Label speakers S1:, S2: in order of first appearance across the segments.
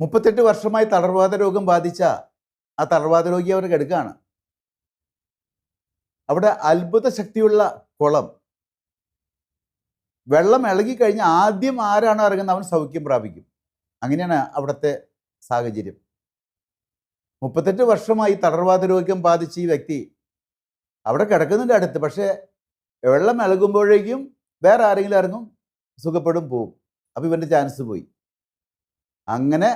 S1: മുപ്പത്തെട്ട് വർഷമായി തളർവാദ രോഗം ബാധിച്ച ആ തളർവാദ രോഗി അവർ കിടക്കുകയാണ് അവിടെ അത്ഭുത ശക്തിയുള്ള കുളം. വെള്ളം ഇളകിക്കഴിഞ്ഞ് ആദ്യം ആരാണ് ഇറങ്ങുന്നത് അവൻ സൗഖ്യം പ്രാപിക്കും. അങ്ങനെയാണ് അവിടുത്തെ സാഹചര്യം. മുപ്പത്തെട്ട് വർഷമായി തളർവാദ രോഗം ബാധിച്ച ഈ വ്യക്തി അവിടെ കിടക്കുന്നുണ്ട് അടുത്ത്. പക്ഷേ വെള്ളം ഇളകുമ്പോഴേക്കും വേറെ ആരെങ്കിലും ഇറങ്ങും സുഖപ്പെടും പോവും. അപ്പോൾ ഇവന്റെ ചാൻസ് പോയി. അങ്ങനെ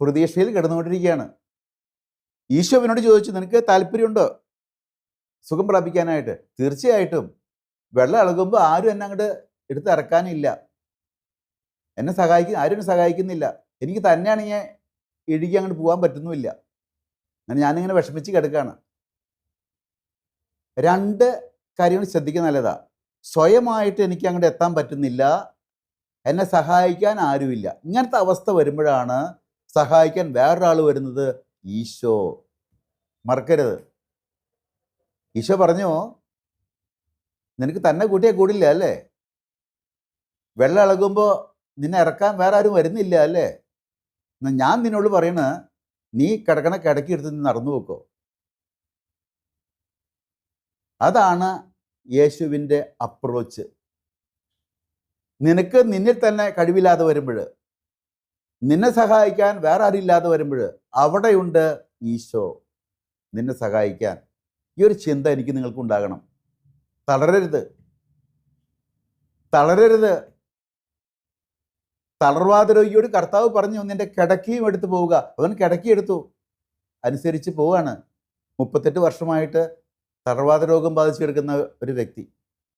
S1: പ്രതീക്ഷയിൽ കിടന്നുകൊണ്ടിരിക്കുകയാണ്. ഈശോ അവനോട് ചോദിച്ചു നിനക്ക് താല്പര്യമുണ്ടോ? സുഖം പ്രാപിക്കാനായിട്ട്? തീർച്ചയായിട്ടും. വെള്ളം ഇളകുമ്പോൾ ആരും എന്നെ അങ്ങോട്ട് എടുത്ത് ഇറക്കാനില്ല. എന്നെ സഹായിക്കുന്ന ആരും എന്നെ സഹായിക്കുന്നില്ല. എനിക്ക് തന്നെയാണ് ഞാൻ ഇഴുകി അങ്ങോട്ട് പോകാൻ പറ്റുന്നുമില്ല. അങ്ങനെ ഞാനിങ്ങനെ വിഷമിച്ച് കിടക്കുകയാണ്. രണ്ട് കാര്യങ്ങൾ ശ്രദ്ധിക്കുക നല്ലതാണ് സ്വയമായിട്ട് എനിക്ക് അങ്ങോട്ട് എത്താൻ പറ്റുന്നില്ല. എന്നെ സഹായിക്കാൻ ആരുമില്ല. ഇങ്ങനത്തെ അവസ്ഥ വരുമ്പോഴാണ് സഹായിക്കാൻ വേറൊരാൾ വരുന്നത് ഈശോ. മറക്കരുത്. ഈശോ പറഞ്ഞു നിനക്ക് തന്നെ കൂട്ടിയാൽ കൂടില്ല അല്ലേ? വെള്ളം ഇളകുമ്പോൾ നിന്നെ ഇറക്കാൻ വേറെ ആരും വരുന്നില്ല അല്ലേ? ഞാൻ നിന്നോട് പറയണ നീ കിടക്കണ കിടക്കി എടുത്ത് നീ നടന്നു പോക്കോ. അതാണ് യേശുവിന്റെ അപ്രോച്ച് നിനക്ക് നിന്നിൽ തന്നെ കഴിവില്ലാതെ വരുമ്പോൾ നിന്നെ സഹായിക്കാൻ വേറെ ആരില്ലാതെ വരുമ്പോൾ അവിടെയുണ്ട് ഈശോ. നിന്നെ സഹായിക്കാൻ. ഈ ഒരു ചിന്ത എനിക്ക് നിങ്ങൾക്ക് ഉണ്ടാകണം. തളരരുത്. തളരരുത്. തളർവാദ രോഗിയോട് കർത്താവ് പറഞ്ഞു നിന്റെ കിടക്കിയും എടുത്തു പോവുക. അവൻ കിടക്കി എടുത്തു. അനുസരിച്ച് പോവാണ്. മുപ്പത്തെട്ട് വർഷമായിട്ട് തളർവാദ രോഗം ബാധിച്ചു കിടക്കുന്ന ഒരു വ്യക്തി.